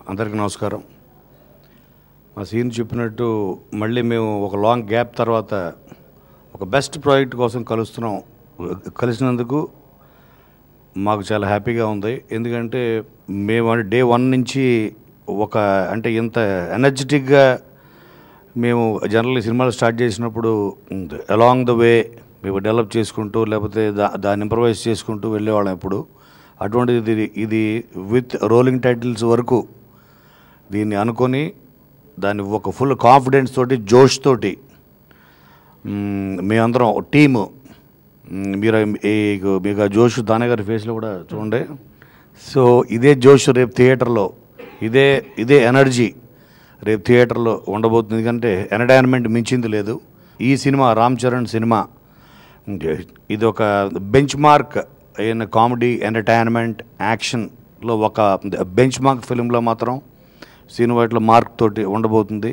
అందరికీ నమస్కారం. మా సీన్ చెప్పినట్టు మళ్ళీ మేము ఒక లాంగ్ గ్యాప్ తర్వాత ఒక బెస్ట్ ప్రాజెక్ట్ కోసం కలుస్తున్నాం. కలిసినందుకు మాకు చాలా హ్యాపీగా ఉంది. ఎందుకంటే మేము డే వన్ నుంచి ఒక అంటే ఇంత ఎనర్జెటిక్గా మేము జనరల్లీ సినిమాలు స్టార్ట్ చేసినప్పుడు అలాంగ్ ద వే మేము డెవలప్ చేసుకుంటూ లేకపోతే దా దాన్ని ఇంప్రవైజ్ చేసుకుంటూ వెళ్ళేవాళ్ళం ఎప్పుడు. అటువంటిది ఇది ఇది విత్ రోలింగ్ టైటిల్స్ వరకు దీన్ని అనుకొని దాన్ని ఒక ఫుల్ కాన్ఫిడెన్స్ తోటి జోష్ తోటి మేమందరం టీము. మీరు ఈ- మీకు ఆ జోష్ దానే గారి ఫేస్లో కూడా చూడండి. సో ఇదే జోష్ రేపు థియేటర్లో ఇదే ఇదే ఎనర్జీ రేపు థియేటర్లో ఉండబోతుంది. ఎందుకంటే ఎంటర్టైన్మెంట్ మించింది లేదు. ఈ సినిమా రామ్ చరణ్ సినిమా. ఇది ఒక బెంచ్ మార్క్ అయిన కామెడీ ఎంటర్టైన్మెంట్ యాక్షన్లో ఒక బెంచ్ మార్క్ ఫిలింలో మాత్రం సీను వైట్లో మార్క్ తోటి ఉండబోతుంది.